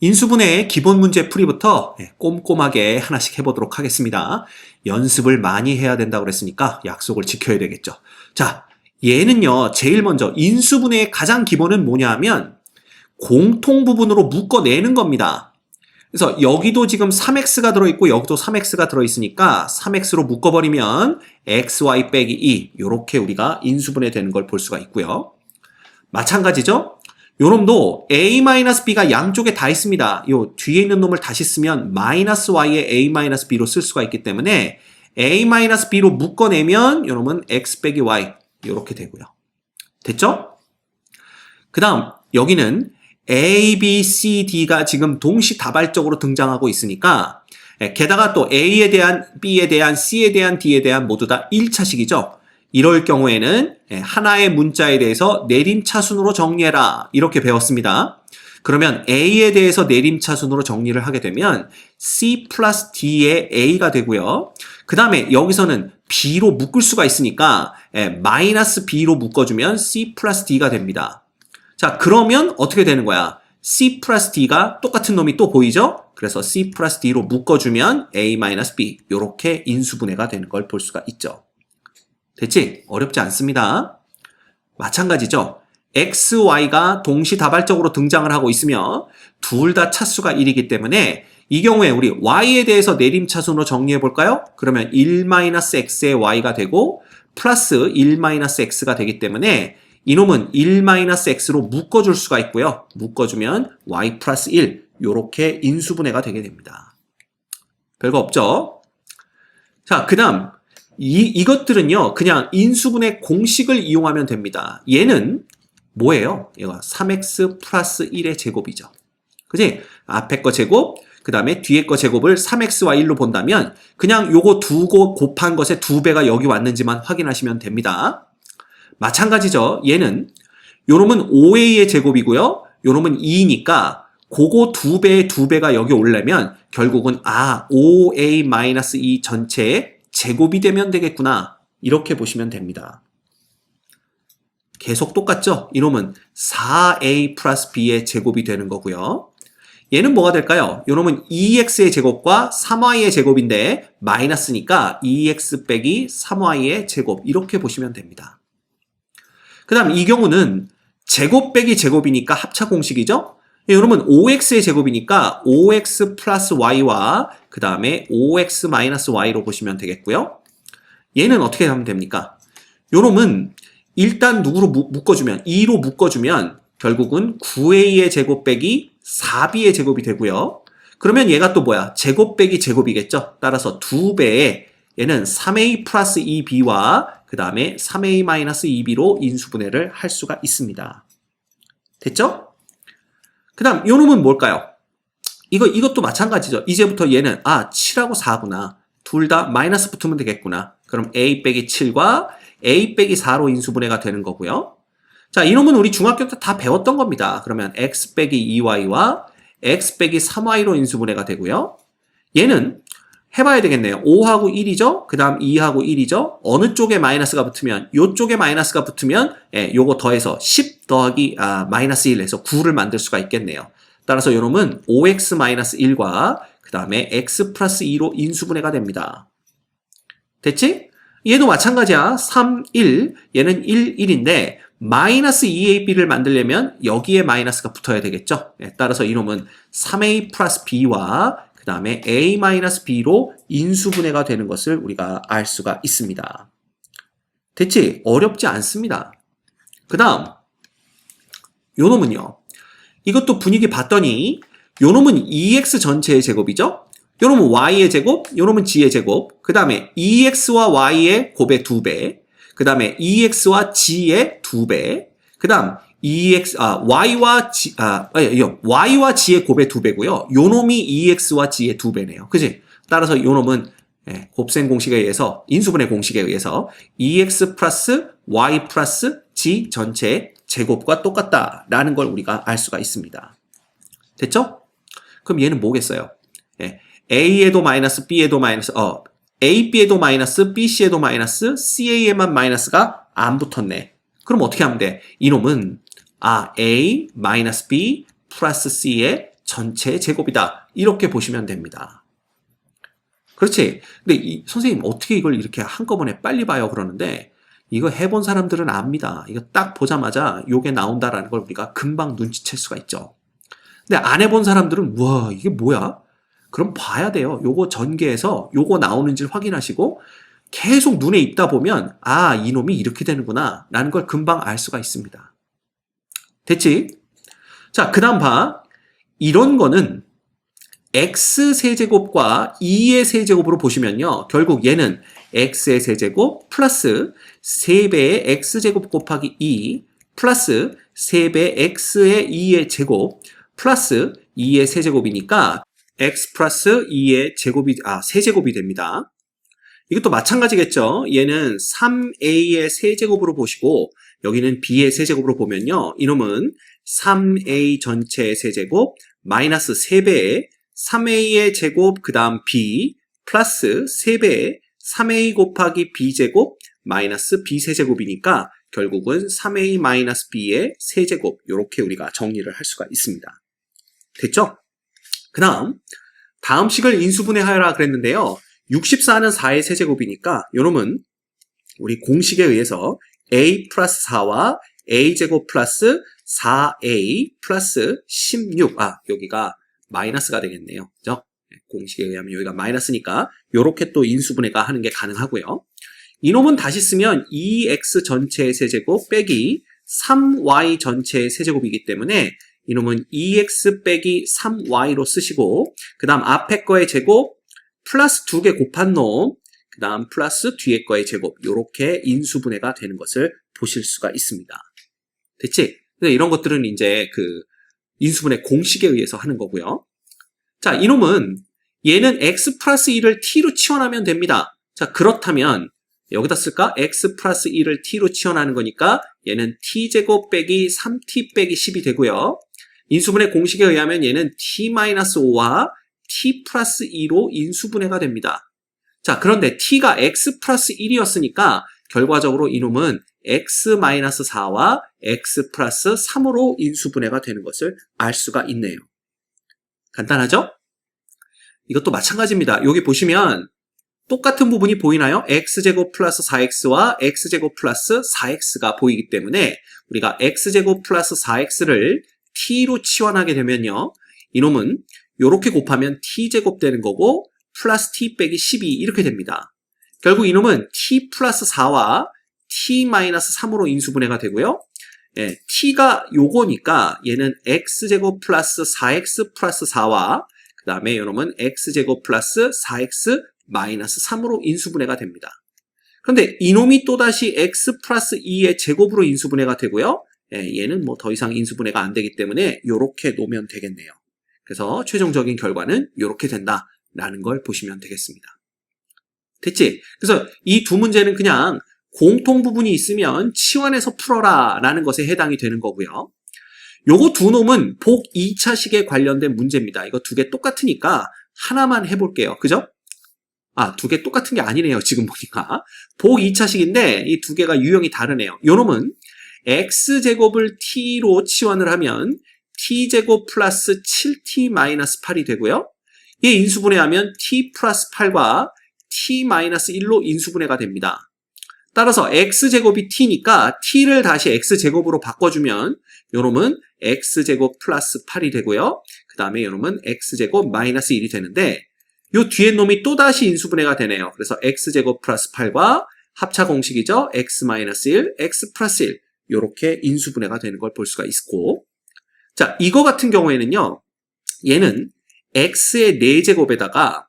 인수분해의 기본 문제 풀이부터 예, 꼼꼼하게 하나씩 해보도록 하겠습니다. 연습을 많이 해야 된다고 그랬으니까 약속을 지켜야 되겠죠. 자, 얘는요, 제일 먼저 인수분해의 가장 기본은 뭐냐 하면 공통 부분으로 묶어내는 겁니다. 그래서 여기도 지금 3x가 들어있고 여기도 3x가 들어있으니까 3x로 묶어버리면 xy 빼기 2 이렇게 우리가 인수분해 되는 걸 볼 수가 있고요. 마찬가지죠? 요 놈도 a-b가 양쪽에 다 있습니다. 요 뒤에 있는 놈을 다시 쓰면 마이너스 y에 a-b로 쓸 수가 있기 때문에 a-b로 묶어내면 요 놈은 x 빼기 y 이렇게 되고요. 됐죠? 그 다음 여기는 A, B, C, D가 지금 동시다발적으로 등장하고 있으니까 예, 게다가 또 A에 대한, B에 대한, C에 대한, D에 대한 모두 다 1차식이죠. 이럴 경우에는 예, 하나의 문자에 대해서 내림차순으로 정리해라 이렇게 배웠습니다. 그러면 A에 대해서 내림차순으로 정리를 하게 되면 C 플러스 D의 A가 되고요. 그 다음에 여기서는 B로 묶을 수가 있으니까 예, 마이너스 B로 묶어주면 C 플러스 D가 됩니다. 자, 그러면 어떻게 되는 거야? C 플러스 D가 똑같은 놈이 또 보이죠? 그래서 C 플러스 D로 묶어주면 A 마이너스 B 이렇게 인수분해가 되는 걸 볼 수가 있죠. 됐지? 어렵지 않습니다. 마찬가지죠. X, Y가 동시다발적으로 등장을 하고 있으며 둘 다 차수가 1이기 때문에 이 경우에 우리 Y에 대해서 내림차순으로 정리해 볼까요? 그러면 1-X의 Y가 되고 플러스 1-X가 되기 때문에 이놈은 1-x로 묶어줄 수가 있고요. 묶어주면 y 플러스 1 요렇게 인수분해가 되게 됩니다. 별거 없죠? 자, 그 다음 이, 이것들은요. 그냥 인수분해 공식을 이용하면 됩니다. 얘는 뭐예요? 얘가 3x 플러스 1의 제곱이죠. 그지? 앞에 거 제곱, 그 다음에 뒤에 거 제곱을 3x와 1로 본다면 그냥 요거 두 고 곱한 것의 두 배가 여기 왔는지만 확인하시면 됩니다. 마찬가지죠. 얘는 요놈은 5a의 제곱이고요. 요놈은 2니까 그거 두 배의 두 배가 여기 올려면 결국은 아 5a-2 전체의 제곱이 되면 되겠구나. 이렇게 보시면 됩니다. 계속 똑같죠? 이놈은 4a 플러스 b의 제곱이 되는 거고요. 얘는 뭐가 될까요? 요놈은 2x의 제곱과 3y의 제곱인데 마이너스니까 2x 빼기 3y의 제곱 이렇게 보시면 됩니다. 그 다음 이 경우는 제곱 빼기 제곱이니까 합차 공식이죠? 예, 여러분 5x의 제곱이니까 5x 플러스 y와 그 다음에 5x 마이너스 y로 보시면 되겠고요. 얘는 어떻게 하면 됩니까? 요놈은 일단 누구로 묶어주면 2로 묶어주면 결국은 9a의 제곱 빼기 4b의 제곱이 되고요. 그러면 얘가 또 뭐야? 제곱 빼기 제곱이겠죠? 따라서 2배의 얘는 3a 플러스 2b와 그 다음에 3a-2b로 인수분해를 할 수가 있습니다. 됐죠? 그 다음 요 놈은 뭘까요? 이거 이것도 마찬가지죠. 이제부터 얘는 아 7하고 4구나. 둘 다 마이너스 붙으면 되겠구나. 그럼 a 빼기 7과 a 빼기 4로 인수분해가 되는 거고요. 자, 이놈은 우리 중학교 때 다 배웠던 겁니다. 그러면 x 빼기 2y와 x 빼기 3y로 인수분해가 되고요. 얘는 해봐야 되겠네요. 5하고 1이죠? 그 다음 2하고 1이죠? 어느 쪽에 마이너스가 붙으면, 요쪽에 마이너스가 붙으면, 예, 요거 더해서 10 더하기, 아, 마이너스 1 해서 9를 만들 수가 있겠네요. 따라서 요놈은 5x 마이너스 1과 그 다음에 x 플러스 2로 인수분해가 됩니다. 됐지? 얘도 마찬가지야. 3, 1. 얘는 1, 1인데, 마이너스 2ab를 만들려면 여기에 마이너스가 붙어야 되겠죠? 예, 따라서 이놈은 3a 플러스 b와 그 다음에 a-b로 인수분해가 되는 것을 우리가 알 수가 있습니다. 대체 어렵지 않습니다. 그 다음 요 놈은요. 이것도 분위기 봤더니 요 놈은 2x 전체의 제곱이죠. 요 놈은 y의 제곱, 요 놈은 g의 제곱, 그 다음에 2x와 y의 곱의 2배, 그 다음에 2x와 g의 2배, 그 다음 EX, 아, Y와 G, 아, 아니, Y와 G의 곱의 두 배고요. 요 놈이 EX와 G의 두 배네요. 그지? 따라서 요 놈은 예, 곱셈 공식에 의해서, 인수분해 공식에 의해서 EX 플러스 Y 플러스 G 전체 제곱과 똑같다라는 걸 우리가 알 수가 있습니다. 됐죠? 그럼 얘는 뭐겠어요? 예, A에도 마이너스, B에도 마이너스, 어, A, B에도 마이너스, B, C에도 마이너스, CA에만 마이너스가 안 붙었네. 그럼 어떻게 하면 돼? 이놈은 아, A 마이너스 B 플러스 C의 전체의 제곱이다. 이렇게 보시면 됩니다. 그렇지. 근데 이, 선생님 어떻게 이걸 이렇게 한꺼번에 빨리 봐요 그러는데 이거 해본 사람들은 압니다. 이거 딱 보자마자 요게 나온다라는 걸 우리가 금방 눈치챌 수가 있죠. 근데 안 해본 사람들은 와 이게 뭐야? 그럼 봐야 돼요. 요거 전개해서 요거 나오는지를 확인하시고 계속 눈에 있다 보면 아 이놈이 이렇게 되는구나 라는 걸 금방 알 수가 있습니다. 됐지? 자, 그 다음 봐. 이런 거는 x 세제곱과 2의 세제곱으로 보시면요. 결국 얘는 x의 세제곱 플러스 3배의 x제곱 곱하기 2 플러스 3배 x의 2의 제곱 플러스 2의 세제곱이니까 x 플러스 2의 제곱이, 아, 세제곱이 됩니다. 이것도 마찬가지겠죠. 얘는 3a의 세제곱으로 보시고 여기는 b의 세제곱으로 보면요. 이놈은 3a 전체의 세제곱 마이너스 3배의 3a의 제곱 그 다음 b 플러스 3배의 3a 곱하기 b제곱 마이너스 b 세제곱이니까 결국은 3a 마이너스 b의 세제곱 이렇게 우리가 정리를 할 수가 있습니다. 됐죠? 그 다음 다음 식을 인수분해하여라 그랬는데요. 64는 4의 세제곱이니까 요놈은 우리 공식에 의해서 a 플러스 4와 a제곱 플러스 4a 플러스 16, 아, 여기가 마이너스가 되겠네요. 그죠? 공식에 의하면 여기가 마이너스니까 요렇게 또 인수분해가 하는 게 가능하고요. 이놈은 다시 쓰면 2x 전체의 세제곱 빼기 3y 전체의 세제곱이기 때문에 이놈은 2x 빼기 3y로 쓰시고 그 다음 앞에 거의 제곱 플러스 두 개 곱한 놈, 그 다음 플러스 뒤에 거의 제곱 이렇게 인수분해가 되는 것을 보실 수가 있습니다. 됐지? 근데 이런 것들은 이제 그 인수분해 공식에 의해서 하는 거고요. 자, 이놈은 얘는 x 플러스 1을 t로 치환하면 됩니다. 자, 그렇다면 여기다 쓸까? x 플러스 1을 t로 치환하는 거니까 얘는 t제곱 빼기 3t 빼기 10이 되고요. 인수분해 공식에 의하면 얘는 t-5와 t 플러스 2로 인수분해가 됩니다. 자, 그런데 t가 x 플러스 1이었으니까 결과적으로 이놈은 x-4와 x 플러스 3으로 인수분해가 되는 것을 알 수가 있네요. 간단하죠? 이것도 마찬가지입니다. 여기 보시면 똑같은 부분이 보이나요? x제곱 플러스 4x와 x제곱 플러스 4x가 보이기 때문에 우리가 x제곱 플러스 4x를 t로 치환하게 되면요. 이놈은 이렇게 곱하면 t제곱 되는 거고 플러스 t 빼기 12 이렇게 됩니다. 결국 이놈은 t 플러스 4와 t 마이너스 3으로 인수분해가 되고요. 예, t가 요거니까 얘는 x제곱 플러스 4x 플러스 4와 그 다음에 이놈은 x제곱 플러스 4x 마이너스 3으로 인수분해가 됩니다. 그런데 이놈이 또다시 x 플러스 2의 제곱으로 인수분해가 되고요. 예, 얘는 뭐 더 이상 인수분해가 안 되기 때문에 이렇게 놓으면 되겠네요. 그래서 최종적인 결과는 이렇게 된다라는 걸 보시면 되겠습니다. 됐지? 그래서 이 두 문제는 그냥 공통 부분이 있으면 치환해서 풀어라 라는 것에 해당이 되는 거고요. 요거 두 놈은 복 2차식에 관련된 문제입니다. 이거 두 개 똑같으니까 하나만 해볼게요. 그죠? 아, 두 개 똑같은 게 아니네요. 지금 보니까. 복 2차식인데 이 두 개가 유형이 다르네요. 요 놈은 x제곱을 t로 치환을 하면 t제곱 플러스 7t 마이너스 8이 되고요. 얘 인수분해하면 t 플러스 8과 t 마이너스 1로 인수분해가 됩니다. 따라서 x제곱이 t니까 t를 다시 x제곱으로 바꿔주면 요놈은 x제곱 플러스 8이 되고요. 그 다음에 요놈은 x제곱 마이너스 1이 되는데 요 뒤에 놈이 또다시 인수분해가 되네요. 그래서 x제곱 플러스 8과 합차 공식이죠. x 마이너스 1, x 플러스 1 요렇게 인수분해가 되는 걸 볼 수가 있고 자 이거 같은 경우에는요. 얘는 x의 4제곱에다가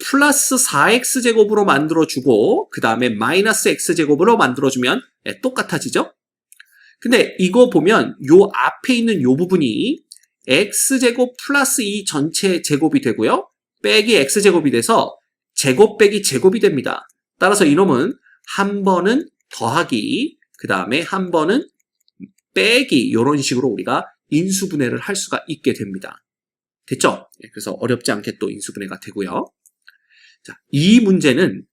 플러스 4x제곱으로 만들어주고 그 다음에 마이너스 x제곱으로 만들어주면 네, 똑같아지죠? 근데 이거 보면 요 앞에 있는 요 부분이 x제곱 플러스 2 전체 제곱이 되고요. 빼기 x제곱이 돼서 제곱 빼기 제곱이 됩니다. 따라서 이놈은 한 번은 더하기 그 다음에 한 번은 빼기 이런 식으로 우리가 인수분해를 할 수가 있게 됩니다. 됐죠? 네, 그래서 어렵지 않게 또 인수분해가 되고요. 자, 이 문제는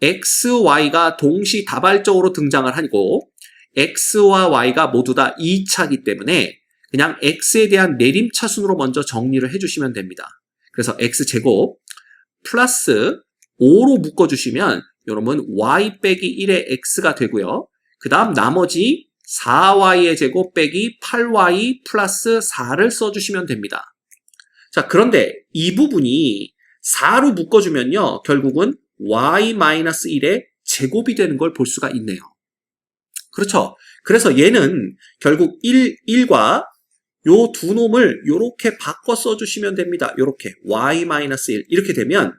x, y가 동시 다발적으로 등장을 하고 x와 y가 모두 다 2차기 때문에 그냥 x에 대한 내림차순으로 먼저 정리를 해주시면 됩니다. 그래서 x제곱 플러스 5로 묶어주시면 여러분 y 빼기 1의 x가 되고요. 그 다음 나머지 4y의 제곱 빼기 8y 플러스 4를 써주시면 됩니다. 자, 그런데 이 부분이 4로 묶어주면요. 결국은 y-1의 제곱이 되는 걸 볼 수가 있네요. 그렇죠. 그래서 얘는 결국 1, 1과 요 두 놈을 요렇게 바꿔 써주시면 됩니다. 요렇게 y-1 이렇게 되면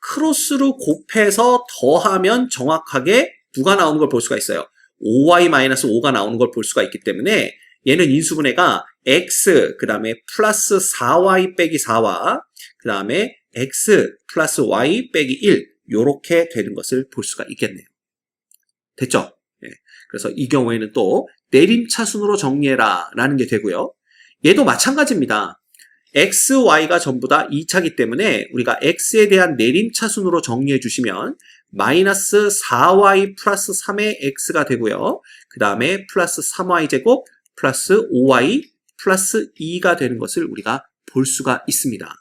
크로스로 곱해서 더하면 정확하게 누가 나오는 걸 볼 수가 있어요. 5y-5가 나오는 걸 볼 수가 있기 때문에 얘는 인수분해가 x 그 다음에 플러스 4y 빼기 4와 그 다음에 x 플러스 y 빼기 1 요렇게 되는 것을 볼 수가 있겠네요. 됐죠? 예. 그래서 이 경우에는 또 내림차순으로 정리해라 라는 게 되고요. 얘도 마찬가지입니다. x, y가 전부 다 2차기 때문에 우리가 x에 대한 내림차순으로 정리해 주시면 마이너스 4y 플러스 3의 x가 되고요. 그 다음에 플러스 3y 제곱 플러스 5y 플러스 2가 되는 것을 우리가 볼 수가 있습니다.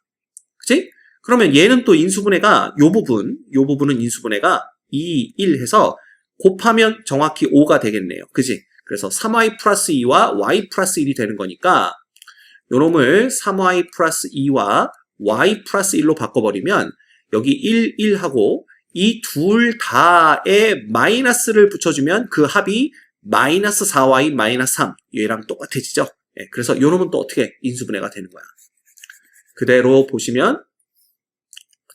그치? 그러면 얘는 또 인수분해가 요 부분, 요 부분은 인수분해가 2, 1 해서 곱하면 정확히 5가 되겠네요. 그지? 그래서 3y 플러스 2와 y 플러스 1이 되는 거니까 요 놈을 3y 플러스 2와 y 플러스 1로 바꿔버리면 여기 1, 1하고 이 둘 다에 마이너스를 붙여주면 그 합이 마이너스 4y 마이너스 3 얘랑 똑같아지죠. 예, 그래서 요 놈은 또 어떻게 인수분해가 되는 거야. 그대로 보시면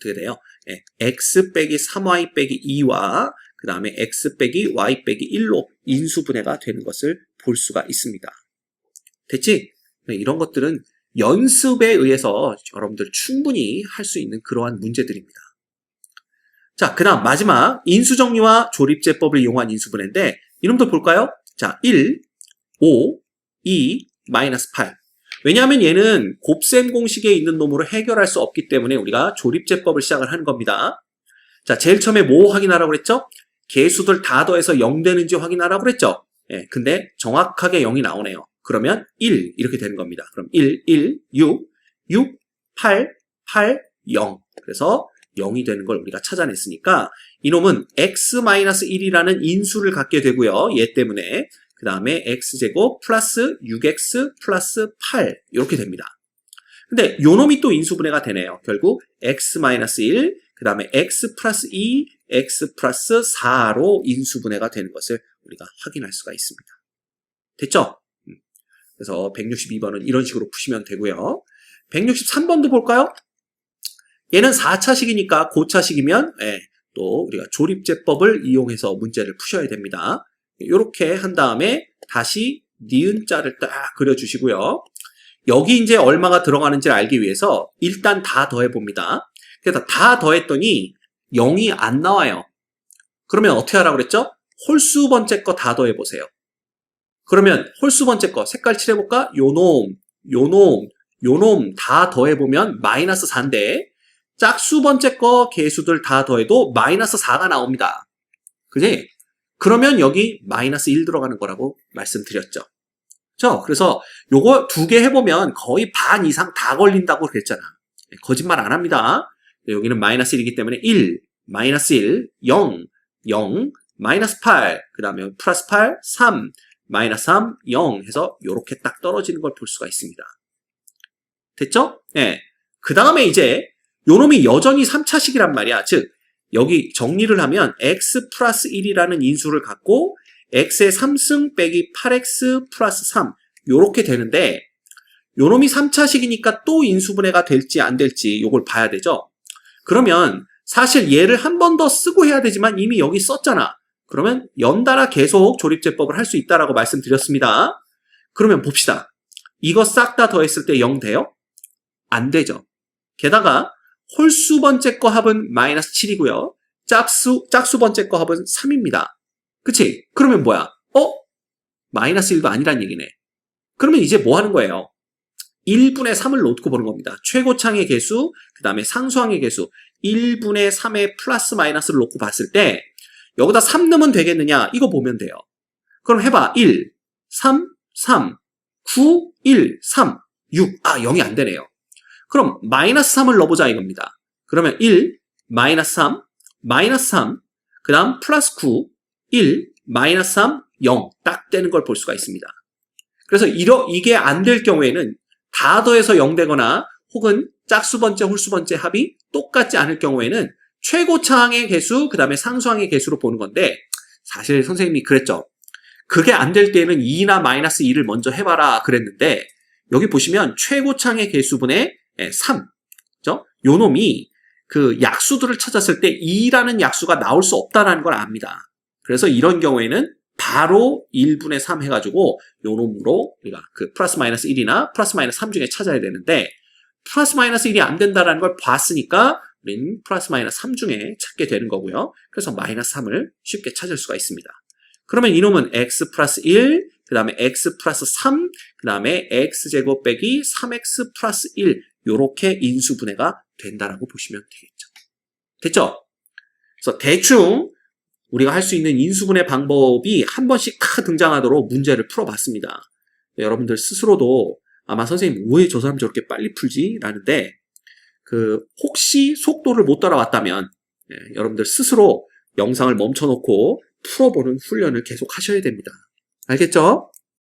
어떻게 돼요? 예, x 빼기 3y 빼기 2와 그 다음에 x 빼기 y 빼기 1로 인수분해가 되는 것을 볼 수가 있습니다. 됐지? 네, 이런 것들은 연습에 의해서 여러분들 충분히 할 수 있는 그러한 문제들입니다. 자, 그 다음 마지막 인수정리와 조립제법을 이용한 인수분해인데 이놈도 볼까요? 자, 1, 5, 2, 마이너스 8. 왜냐하면 얘는 곱셈 공식에 있는 놈으로 해결할 수 없기 때문에 우리가 조립제법을 시작을 하는 겁니다. 자, 제일 처음에 뭐 확인하라고 그랬죠? 개수들 다 더해서 0 되는지 확인하라고 그랬죠? 예, 근데 정확하게 0이 나오네요. 그러면 1 이렇게 되는 겁니다. 그럼 1, 1, 6, 6, 8, 8, 0. 그래서 0이 되는 걸 우리가 찾아냈으니까 이놈은 x-1이라는 인수를 갖게 되고요. 얘 때문에 그 다음에 x제곱 플러스 6x 플러스 8 이렇게 됩니다. 근데 요 놈이 또 인수분해가 되네요. 결국 x-1, 그 다음에 x 플러스 2, x 플러스 4로 인수분해가 되는 것을 우리가 확인할 수가 있습니다. 됐죠? 음. 그래서 162번은 이런 식으로 푸시면 되고요. 163번도 볼까요? 얘는 4차식이니까 고차식이면 예, 또 우리가 조립제법을 이용해서 문제를 푸셔야 됩니다. 이렇게 한 다음에 다시 니은자를 딱 그려주시고요. 여기 이제 얼마가 들어가는지를 알기 위해서 일단 다 더해봅니다. 그래서 다 더했더니 0이 안 나와요. 그러면 어떻게 하라고 그랬죠? 홀수 번째 거 다 더해보세요. 그러면 홀수 번째 거 색깔 칠해볼까? 요놈, 요놈, 요놈 다 더해보면 마이너스 4인데 짝수 번째 거 개수들 다 더해도 마이너스 4가 나옵니다. 그지? 그러면 여기 마이너스 1 들어가는 거라고 말씀드렸죠. 그죠? 그래서 요거 두 개 해보면 거의 반 이상 다 걸린다고 그랬잖아. 거짓말 안 합니다. 여기는 마이너스 1이기 때문에 1, 마이너스 1, 0, 0, 마이너스 8, 그 다음에 플러스 8, 3, 마이너스 3, 0 해서 이렇게 딱 떨어지는 걸 볼 수가 있습니다. 됐죠? 예. 네. 그 다음에 이제 요놈이 여전히 3차식이란 말이야. 즉 여기 정리를 하면 x 플러스 1이라는 인수를 갖고 x의 3승 빼기 8x 플러스 3 요렇게 되는데 요놈이 3차식이니까 또 인수분해가 될지 안 될지 요걸 봐야 되죠. 그러면 사실 얘를 한 번 더 쓰고 해야 되지만 이미 여기 썼잖아. 그러면 연달아 계속 조립제법을 할 수 있다라고 말씀드렸습니다. 그러면 봅시다. 이거 싹 다 더했을 때 0 돼요? 안 되죠. 게다가 홀수 번째 거 합은 마이너스 7이고요. 짝수, 짝수 번째 거 합은 3입니다. 그치? 그러면 뭐야? 어? 마이너스 1도 아니란 얘기네. 그러면 이제 뭐 하는 거예요? 1분의 3을 놓고 보는 겁니다. 최고창의 개수, 그 다음에 상수항의 개수, 1분의 3의 플러스 마이너스를 놓고 봤을 때 여기다 3 넣으면 되겠느냐? 이거 보면 돼요. 그럼 해봐. 1, 3, 3. 9, 1, 3, 6. 아, 0이 안 되네요. 그럼 마이너스 3을 넣어보자 이겁니다. 그러면 1, 마이너스 3, 마이너스 3, 그 다음 플러스 9, 1, 마이너스 3, 0. 딱 되는 걸 볼 수가 있습니다. 그래서 이러, 이게 안 될 경우에는 다 더해서 0 되거나 혹은 짝수번째, 홀수번째 합이 똑같지 않을 경우에는 최고차항의 개수, 그 다음에 상수항의 개수로 보는 건데 사실 선생님이 그랬죠. 그게 안 될 때는 2나 마이너스 2를 먼저 해봐라 그랬는데 여기 보시면 최고차항의 개수분의 3. 그죠? 요 놈이 그 약수들을 찾았을 때 2라는 약수가 나올 수 없다는 걸 압니다. 그래서 이런 경우에는 바로 1분의 3 해가지고 요 놈으로 우리가 그 플러스 마이너스 1이나 플러스 마이너스 3 중에 찾아야 되는데 플러스 마이너스 1이 안 된다는 걸 봤으니까 우리는 플러스 마이너스 3 중에 찾게 되는 거고요. 그래서 마이너스 3을 쉽게 찾을 수가 있습니다. 그러면 이놈은 x 플러스 1, 그 다음에 x 플러스 3, 그 다음에 x제곱 빼기 3x 플러스 1 요렇게 인수분해가 된다라고 보시면 되겠죠. 됐죠? 그래서 대충 우리가 할 수 있는 인수분해 방법이 한 번씩 다 등장하도록 문제를 풀어봤습니다. 여러분들 스스로도 아마 선생님 왜 저 사람 저렇게 빨리 풀지? 라는데 그 혹시 속도를 못 따라왔다면 예, 여러분들 스스로 영상을 멈춰놓고 풀어보는 훈련을 계속 하셔야 됩니다. 알겠죠?